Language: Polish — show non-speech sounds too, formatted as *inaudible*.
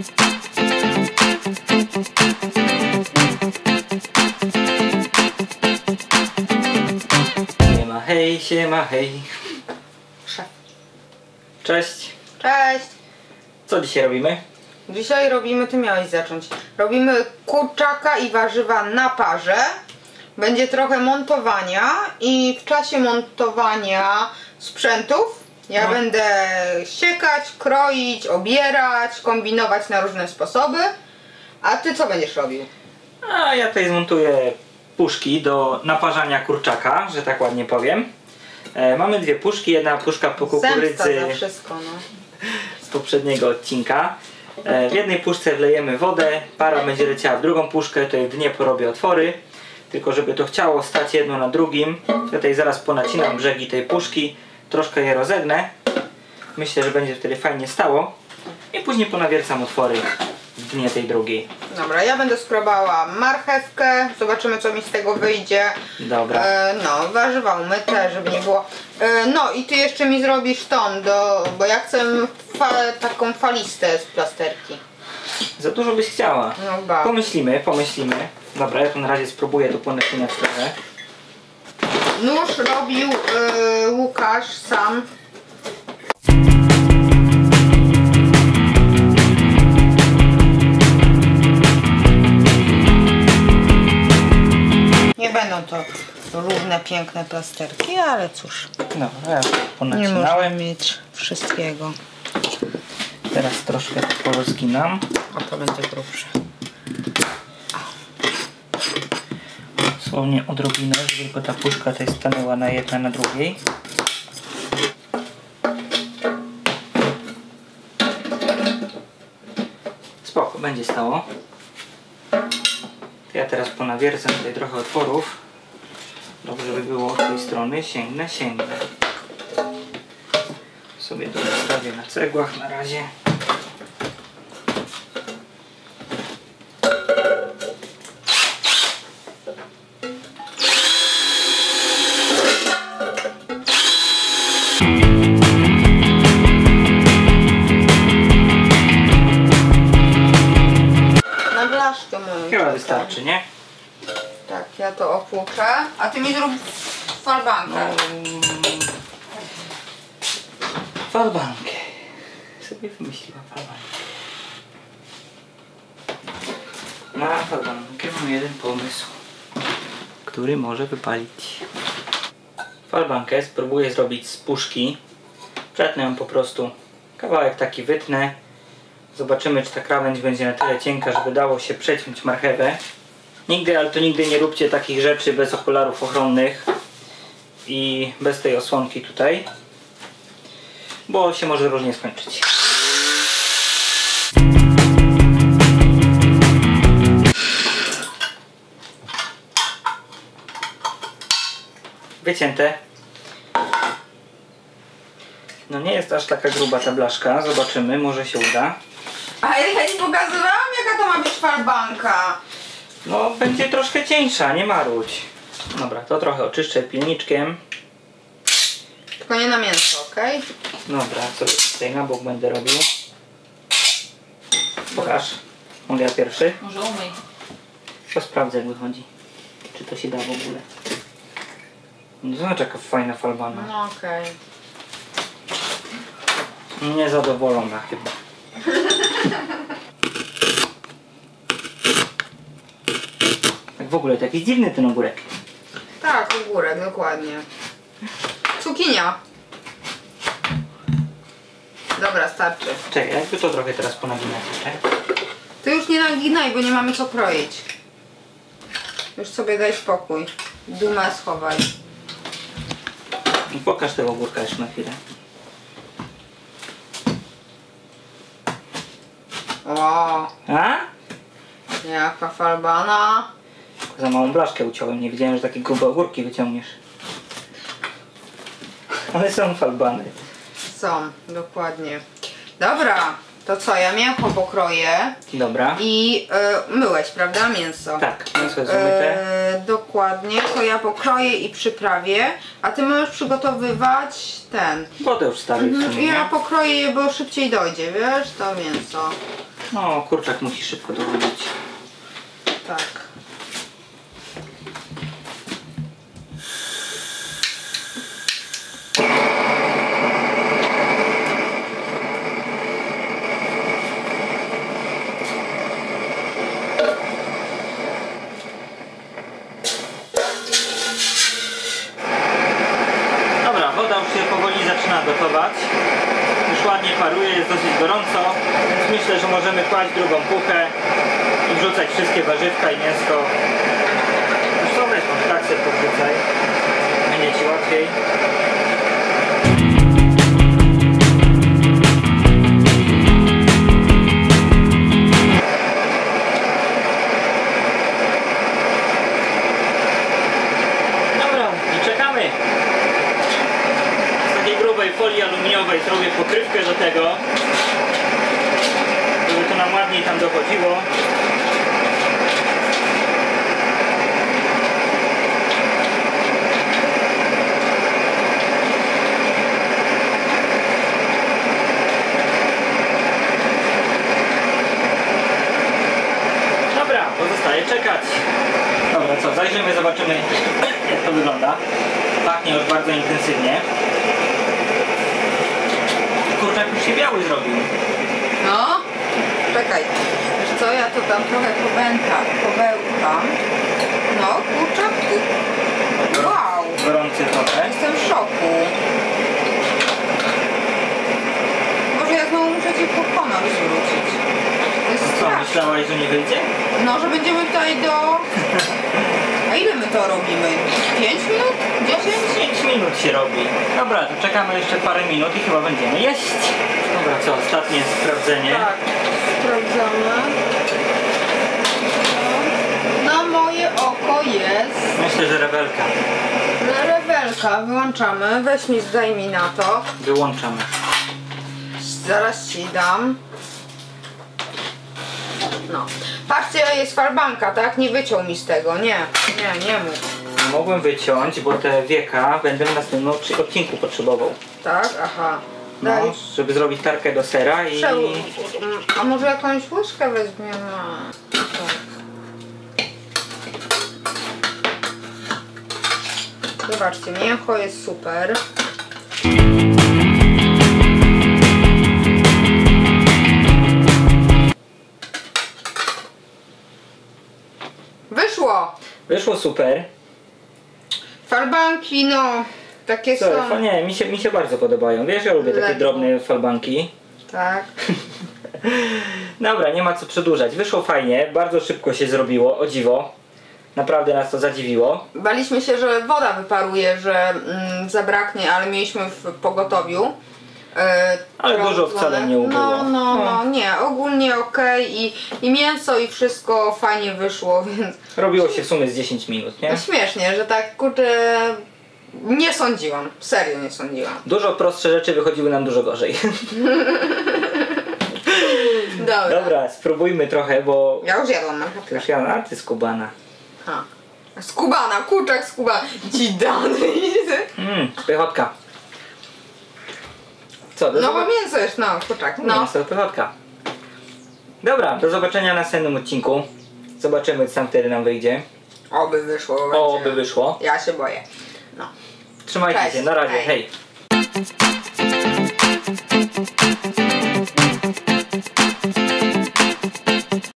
Siema hej, siema hej. Cześć. Cześć! Co dzisiaj robimy? Dzisiaj robimy, ty miałeś zacząć. Robimy kurczaka i warzywa na parze. Będzie trochę montowania i w czasie montowania sprzętów ja No. będę siekać, kroić, obierać, kombinować na różne sposoby. A ty co będziesz robił? A ja tutaj zmontuję puszki do naparzania kurczaka, że tak ładnie powiem. E, mamy dwie puszki, jedna puszka po kukurydzy wszystko, no. *laughs* z poprzedniego odcinka. E, w jednej puszce wlejemy wodę, para będzie leciała w drugą puszkę, tutaj w dnie porobię otwory. Tylko żeby to chciało stać jedno na drugim, tutaj zaraz ponacinam brzegi tej puszki, troszkę je rozegnę. Myślę, że będzie wtedy fajnie stało. I później ponawiercam otwory w dnie tej drugiej. Dobra, ja będę skrobała marchewkę, zobaczymy co mi z tego wyjdzie. Dobra. E, no, warzywa umyte, żeby nie było. E, no i ty jeszcze mi zrobisz ton, do, bo ja chcę fa, taką falistę z plasterki. Za dużo byś chciała. No ba. Pomyślimy, pomyślimy. Dobra, ja to na razie spróbuję to ponacinać trochę. Nóż robił e, Łukasz sam. Nie będą to różne piękne plasterki, ale cóż, Dobra, ja nie możemy mieć wszystkiego. Teraz troszkę porozginam. A to będzie grubsze. Dosłownie odrobinę, żeby tylko ta puszka tutaj stanęła na jedna na drugiej. Będzie stało. Ja teraz ponawiercam tutaj trochę otworów. Dobrze by było od tej strony. Sięgnę, sięgnę. Sobie to zostawię na cegłach na razie. Na blaszkę moją. Chyba wystarczy, nie? Tak, ja to opłuczę. A ty mi zrób farbankę. Falbankę. Sobie wymyśliła falbankę. Na falbankę mam jeden pomysł, który może wypalić. Falbankę spróbuję zrobić z puszki. Przetnę ją po prostu. Kawałek taki wytnę. Zobaczymy, czy ta krawędź będzie na tyle cienka, żeby dało się przeciąć marchewę. Nigdy, ale to nigdy nie róbcie takich rzeczy bez okularów ochronnych i bez tej osłonki tutaj bo się może różnie skończyć. Wycięte. No nie jest aż taka gruba ta blaszka. Zobaczymy, może się uda. A ja ci pokazywałam jaka to ma być farbanka. No będzie troszkę cieńsza, nie marudź. Dobra, to trochę oczyszczę pilniczkiem. Tylko nie na mięso, okej? Dobra, co tutaj na bok będę robił. Pokaż. Mogę ja pierwszy? Może umyj. To sprawdzę jak wychodzi. Czy to się da w ogóle. No zobacz jaka fajna falbana. No okej. Niezadowolona chyba. Tak w ogóle, to jakiś dziwny ten ogórek. Tak, ogórek, dokładnie. Cukinia. Dobra, starczy. Czekaj, jakby to trochę teraz ponaginać jeszcze. Ty już nie naginaj, bo nie mamy co kroić. Już sobie daj spokój. Dumę schowaj. I pokaż tego ogórka jeszcze na chwilę. O, A? jaka falbana. Za małą blaszkę uciąłem, nie wiedziałem, że takie grube ogórki wyciągniesz. Ale są falbany. Są, dokładnie. Dobra, to co, ja mięcho pokroję Dobra. i y, myłeś, prawda, mięso? Tak, mięso jest umyte. E, dokładnie, to ja pokroję i przyprawię, a ty możesz przygotowywać ten. Wodę już wstawię w Mhm, Ja pokroję je, bo szybciej dojdzie, wiesz, to mięso. No, kurczak musi szybko dochodzić. Tak. Już się powoli zaczyna gotować. Już ładnie paruje, jest dosyć gorąco, więc myślę, że możemy kłaść drugą puchę i wrzucać wszystkie warzywka i mięsko. Są weź tak sobie podrzucaj. Będzie Ci łatwiej. Grubej folii aluminiowej zrobię pokrywkę do tego, żeby to nam ładniej tam dochodziło. Dobra, pozostaje czekać. Dobra, co, zajrzymy, zobaczymy jak to wygląda. Pachnie już bardzo intensywnie. Już się biały zrobił. No, czekaj. Wiesz co, ja to tam trochę pobękam, pobełkam. No, kurczak, ty... Wow, Gorący trochę. jestem w szoku. Może ja znowu muszę cię po honor zwrócić. To jest Co, straszne. myślałaś, że nie wyjdzie? No, że będziemy tutaj do... *laughs* Ile my to robimy? 5 minut? 10? 5 minut się robi. Dobra, to czekamy jeszcze parę minut i chyba będziemy jeść. Dobra, co, ostatnie sprawdzenie. Tak, sprawdzamy. Na moje oko jest Myślę, że rewelka. rewelka. Wyłączamy. Weź mi, zdaj mi na to. Wyłączamy. Zaraz ci dam. No. Patrzcie, jest farbanka, tak? Nie wyciął mi z tego. Nie, nie, nie mów. Mogłem wyciąć, bo te wieka będę w następnym odci- odcinku potrzebował. Tak? Aha. Daj. No, żeby zrobić tarkę do sera i... Przeł- A może jakąś łyżkę weźmiemy? Tak. Zobaczcie, mięcho jest super. Wyszło! Super. Farbanki, no, takie Co, są. nie, mi się, mi się bardzo podobają. Wiesz, ja lubię takie Lekko. drobne falbanki. Tak. *laughs* Dobra, nie ma co przedłużać. Wyszło fajnie, bardzo szybko się zrobiło, o dziwo. Naprawdę nas to zadziwiło. Baliśmy się, że woda wyparuje, że mm, zabraknie, ale mieliśmy w pogotowiu. E, Ale trochę dużo wcale nie ubyło. No, no, no, No. nie, ogólnie okej i, i mięso i wszystko fajnie wyszło, *laughs* więc Robiło się w sumie z 10 minut, nie? no śmiesznie, że tak kurczę nie sądziłam, serio nie sądziłam. Dużo prostsze rzeczy wychodziły nam dużo gorzej. *laughs* Dobra. Dobra, spróbujmy trochę, bo Ja już jadłam marchewkę. już ja na ty skubana. Ha. Skubana, kurczak skubana. Ci dany. Mmm, pychotka. Co, do No bo zobac- mięso jest, no, kurczak, No. no. To pychotka. Dobra, do zobaczenia w następnym odcinku. Zobaczymy, co tam wtedy nam wyjdzie. Oby wyszło. O, będzie. by wyszło. Ja się boję. No. Trzymajcie Cześć. się, na razie, Hej. hej.